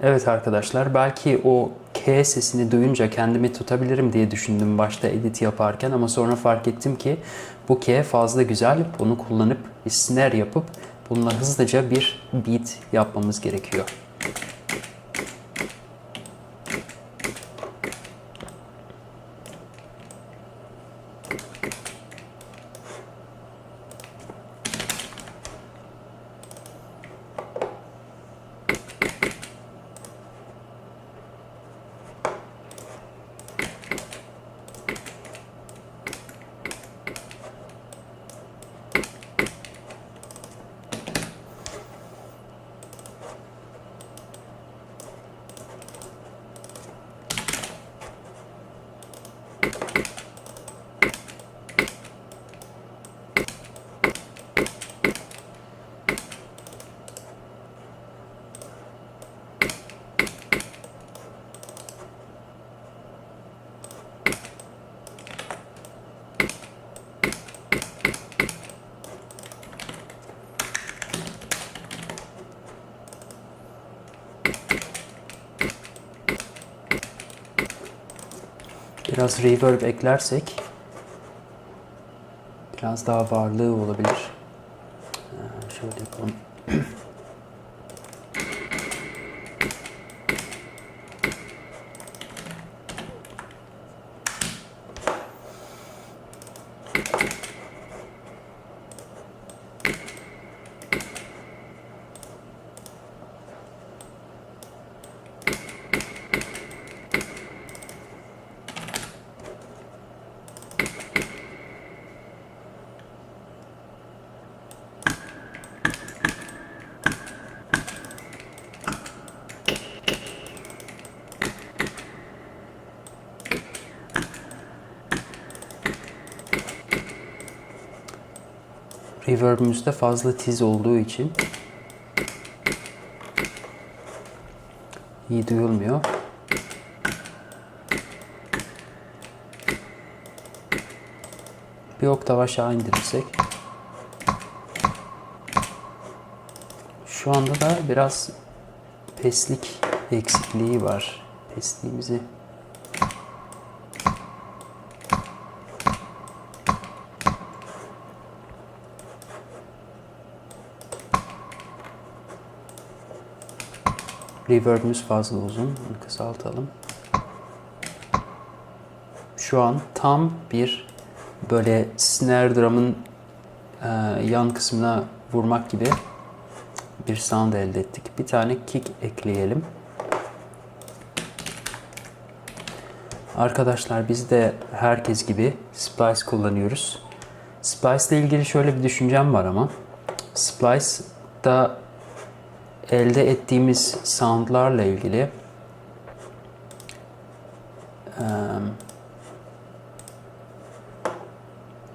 Evet arkadaşlar belki o K sesini duyunca kendimi tutabilirim diye düşündüm başta edit yaparken ama sonra fark ettim ki bu K fazla güzel. Bunu kullanıp bir snare yapıp bununla hızlıca bir beat yapmamız gerekiyor. Biraz reverb eklersek biraz daha varlığı olabilir. Ee, Şöyle yapalım. Reverb'ümüzde fazla tiz olduğu için iyi duyulmuyor. Bir oktav aşağı indirirsek şu anda da biraz peslik eksikliği var. Pesliğimizi Reverb'ümüz fazla uzun. Onu kısaltalım. Şu an tam bir böyle snare drum'ın e, yan kısmına vurmak gibi bir sound elde ettik. Bir tane kick ekleyelim. Arkadaşlar biz de herkes gibi Splice kullanıyoruz. Splice ile ilgili şöyle bir düşüncem var ama Splice'da elde ettiğimiz soundlarla ilgili eee,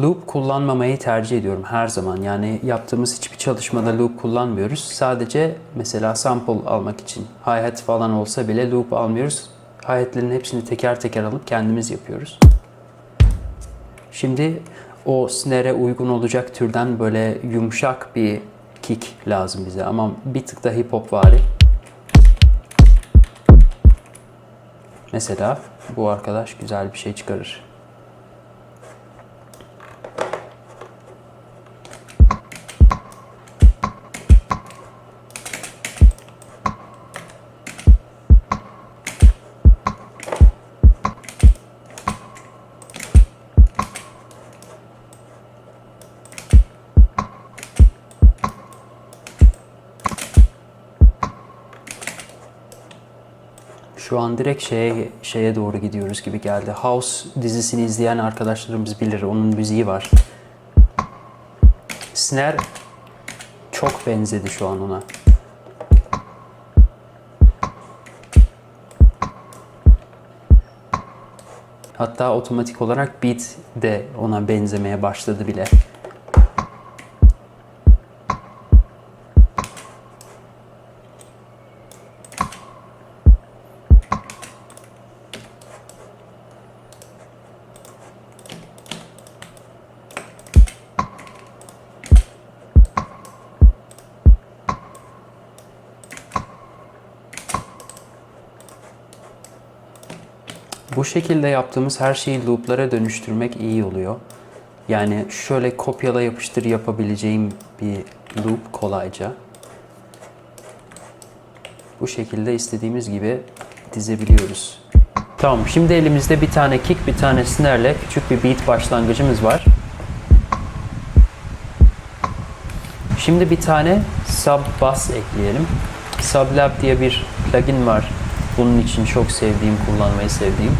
loop kullanmamayı tercih ediyorum her zaman. Yani yaptığımız hiçbir çalışmada loop kullanmıyoruz. Sadece mesela sample almak için hi-hat falan olsa bile loop almıyoruz. Hi-hat'lerin hepsini teker teker alıp kendimiz yapıyoruz. Şimdi o snare'e uygun olacak türden böyle yumuşak bir kick lazım bize ama bir tık da hip hop vari. Mesela bu arkadaş güzel bir şey çıkarır. An direkt şeye şeye doğru gidiyoruz gibi geldi. House dizisini izleyen arkadaşlarımız bilir. Onun müziği var. Snare çok benzedi şu an ona. Hatta otomatik olarak beat de ona benzemeye başladı bile. Bu şekilde yaptığımız her şeyi loop'lara dönüştürmek iyi oluyor. Yani şöyle kopyala yapıştır yapabileceğim bir loop kolayca. Bu şekilde istediğimiz gibi dizebiliyoruz. Tamam şimdi elimizde bir tane kick bir tane snare'le küçük bir beat başlangıcımız var. Şimdi bir tane sub bass ekleyelim. Sublab diye bir plugin var. Bunun için çok sevdiğim, kullanmayı sevdiğim.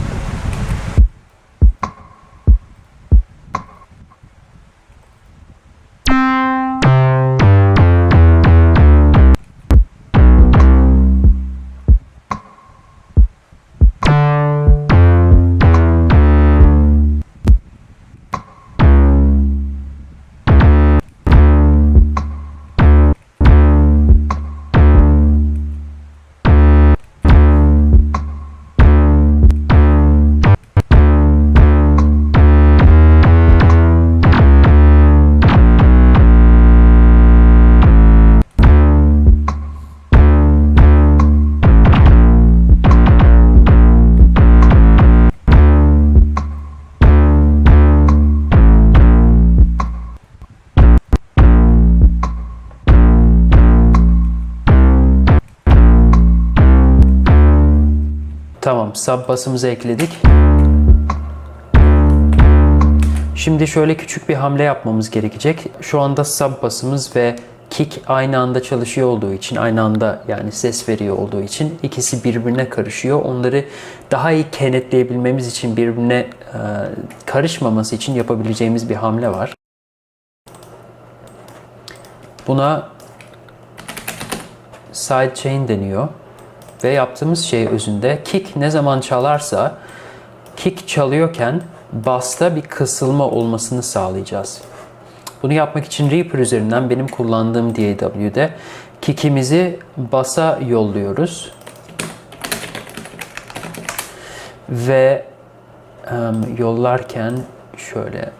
Sub basımızı ekledik. Şimdi şöyle küçük bir hamle yapmamız gerekecek. Şu anda sub basımız ve kick aynı anda çalışıyor olduğu için, aynı anda yani ses veriyor olduğu için ikisi birbirine karışıyor. Onları daha iyi kenetleyebilmemiz için birbirine e, karışmaması için yapabileceğimiz bir hamle var. Buna sidechain deniyor. Ve yaptığımız şey özünde kick ne zaman çalarsa kick çalıyorken bass'ta bir kısılma olmasını sağlayacağız. Bunu yapmak için Reaper üzerinden benim kullandığım DAW'de kick'imizi bass'a yolluyoruz. Ve um, yollarken şöyle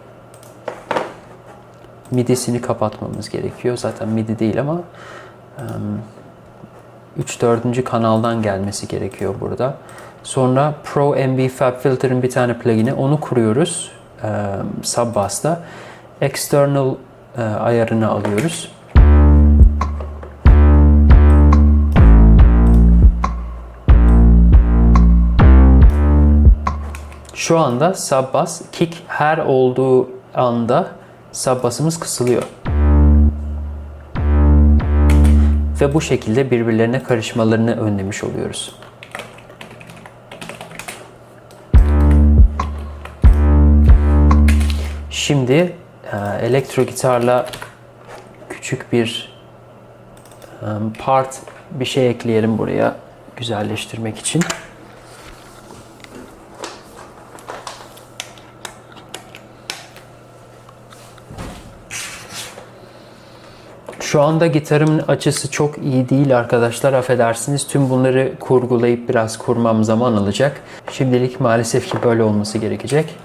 midisini kapatmamız gerekiyor. Zaten midi değil ama um, 3-4. kanaldan gelmesi gerekiyor burada. Sonra Pro MV Fab Filter'ın bir tane plugin'i onu kuruyoruz e, Subbass'ta. External e, ayarını alıyoruz. Şu anda Subbass kick her olduğu anda Subbass'ımız kısılıyor ve bu şekilde birbirlerine karışmalarını önlemiş oluyoruz. Şimdi e, elektro gitarla küçük bir e, part bir şey ekleyelim buraya güzelleştirmek için. Şu anda gitarımın açısı çok iyi değil arkadaşlar affedersiniz. Tüm bunları kurgulayıp biraz kurmam zaman alacak. Şimdilik maalesef ki böyle olması gerekecek.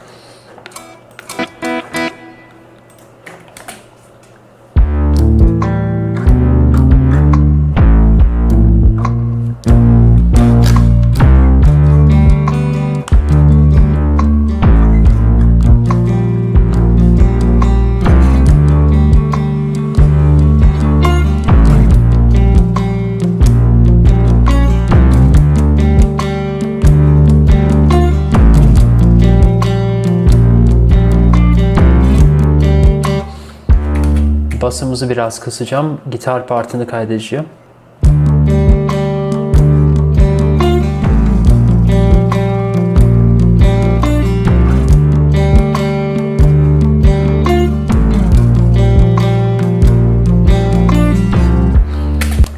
Basımızı biraz kısacağım. Gitar partını kaydedeceğim.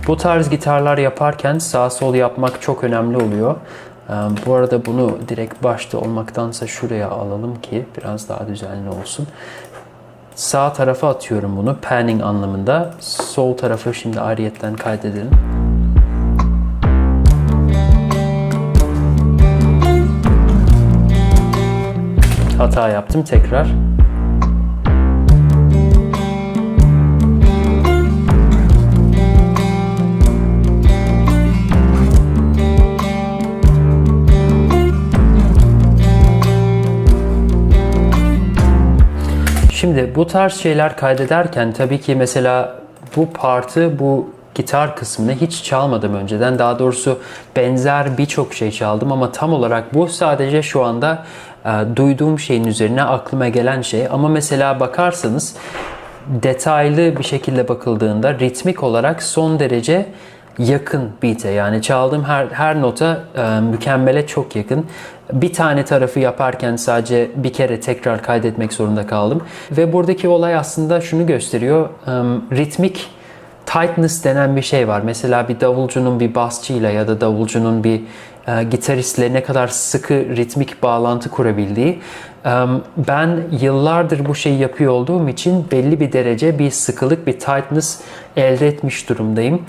Bu tarz gitarlar yaparken sağ sol yapmak çok önemli oluyor. Ee, bu arada bunu direkt başta olmaktansa şuraya alalım ki biraz daha düzenli olsun. Sağ tarafa atıyorum bunu panning anlamında. Sol tarafı şimdi ayrıyetten kaydedelim. Hata yaptım tekrar. Şimdi bu tarz şeyler kaydederken tabii ki mesela bu partı, bu gitar kısmını hiç çalmadım önceden. Daha doğrusu benzer birçok şey çaldım ama tam olarak bu sadece şu anda e, duyduğum şeyin üzerine aklıma gelen şey. Ama mesela bakarsanız detaylı bir şekilde bakıldığında ritmik olarak son derece yakın beat'e yani çaldığım her her nota e, mükemmele çok yakın. Bir tane tarafı yaparken sadece bir kere tekrar kaydetmek zorunda kaldım ve buradaki olay aslında şunu gösteriyor. E, ritmik tightness denen bir şey var. Mesela bir davulcunun bir basçıyla ya da davulcunun bir e, gitaristle ne kadar sıkı ritmik bağlantı kurabildiği. E, ben yıllardır bu şeyi yapıyor olduğum için belli bir derece bir sıkılık, bir tightness elde etmiş durumdayım.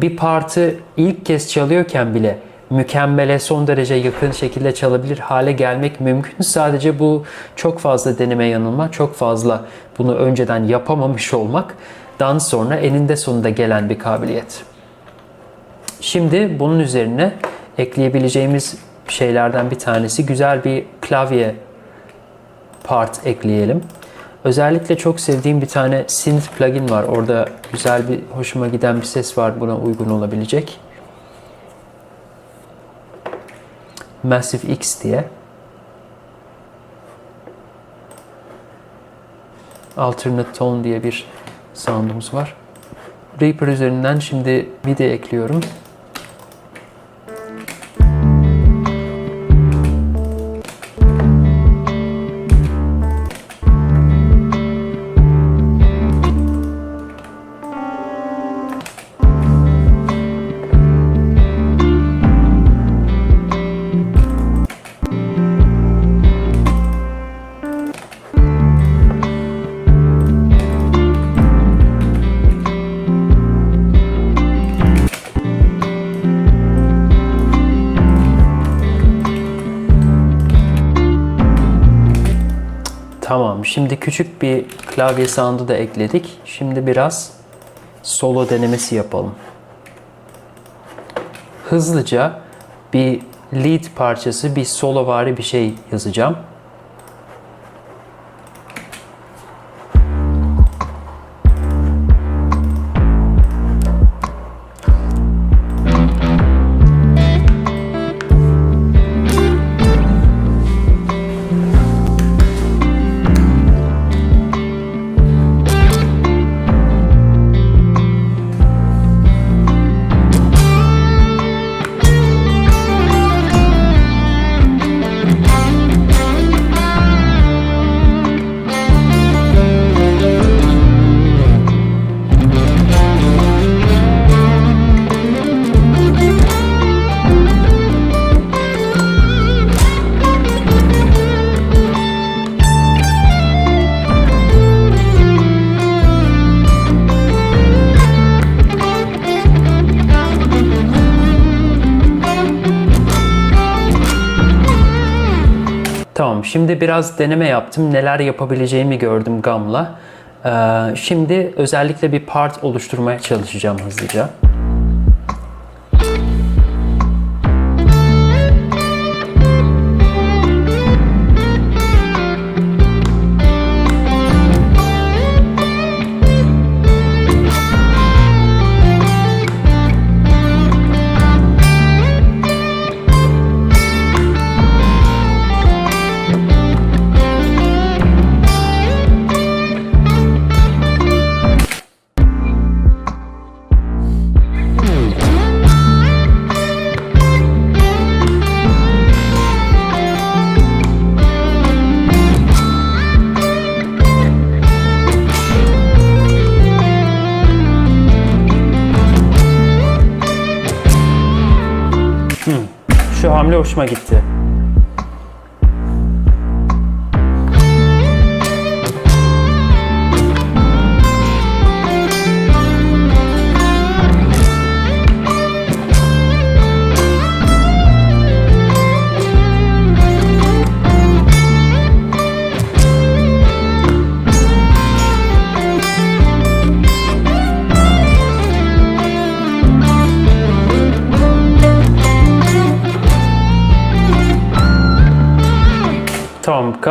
Bir partı ilk kez çalıyorken bile mükemmele son derece yakın şekilde çalabilir hale gelmek mümkün. Sadece bu çok fazla deneme yanılma, çok fazla bunu önceden yapamamış olmak dan sonra eninde sonunda gelen bir kabiliyet. Şimdi bunun üzerine ekleyebileceğimiz şeylerden bir tanesi güzel bir klavye part ekleyelim. Özellikle çok sevdiğim bir tane synth plugin var. Orada güzel bir hoşuma giden bir ses var buna uygun olabilecek. Massive X diye. Alternate Tone diye bir sound'umuz var. Reaper üzerinden şimdi MIDI ekliyorum. Tamam. Şimdi küçük bir klavye sound'u da ekledik. Şimdi biraz solo denemesi yapalım. Hızlıca bir lead parçası, bir solo vari bir şey yazacağım. Tamam, şimdi biraz deneme yaptım. Neler yapabileceğimi gördüm GAM'la. Ee, şimdi özellikle bir part oluşturmaya çalışacağım hızlıca. Hoşuma gitti.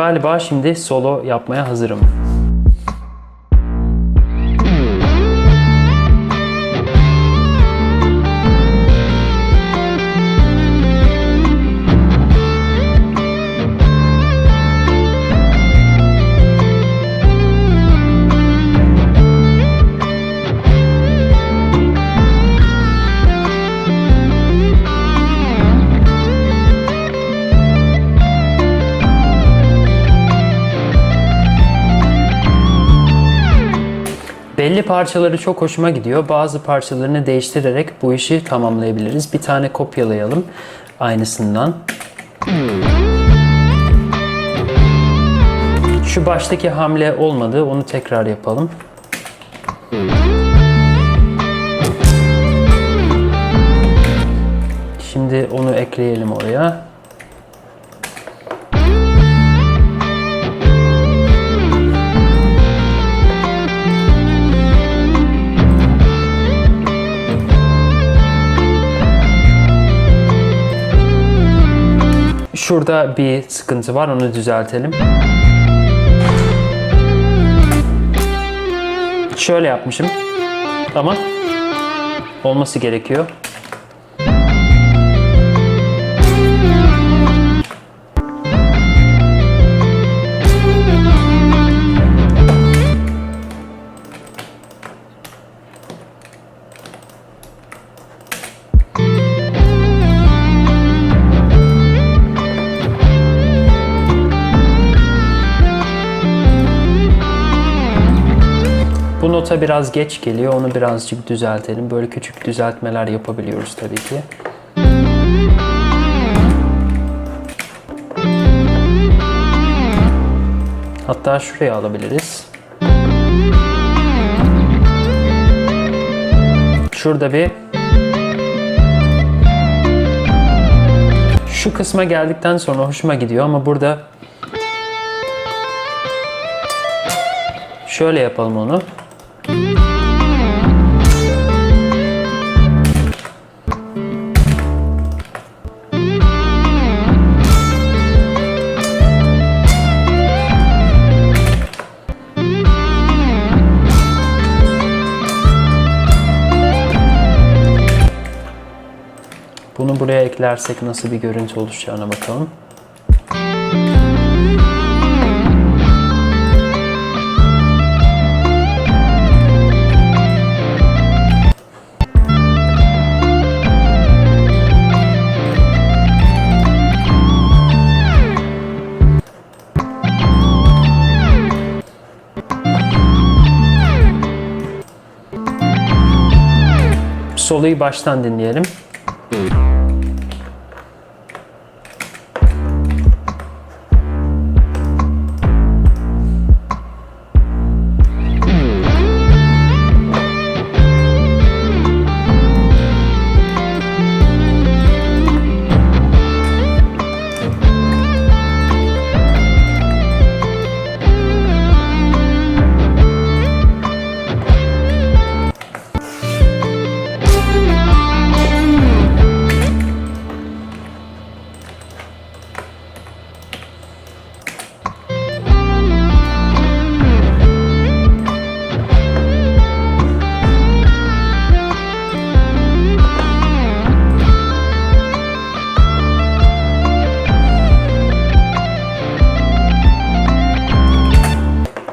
Galiba şimdi solo yapmaya hazırım. Parçaları çok hoşuma gidiyor. Bazı parçalarını değiştirerek bu işi tamamlayabiliriz. Bir tane kopyalayalım aynısından. Şu baştaki hamle olmadı. Onu tekrar yapalım. Şimdi onu ekleyelim oraya. Şurada bir sıkıntı var. Onu düzeltelim. Şöyle yapmışım. Ama olması gerekiyor. Nota biraz geç geliyor. Onu birazcık düzeltelim. Böyle küçük düzeltmeler yapabiliyoruz tabii ki. Hatta şuraya alabiliriz. Şurada bir şu kısma geldikten sonra hoşuma gidiyor ama burada şöyle yapalım onu. Bunu buraya eklersek nasıl bir görüntü oluşacağına bakalım. Soluyu baştan dinleyelim.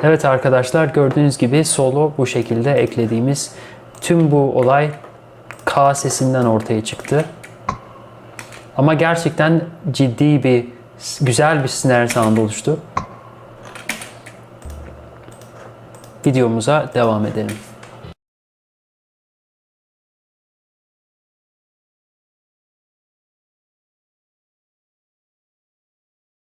Evet arkadaşlar gördüğünüz gibi solo bu şekilde eklediğimiz tüm bu olay K sesinden ortaya çıktı. Ama gerçekten ciddi bir, güzel bir snare sound oluştu. Videomuza devam edelim.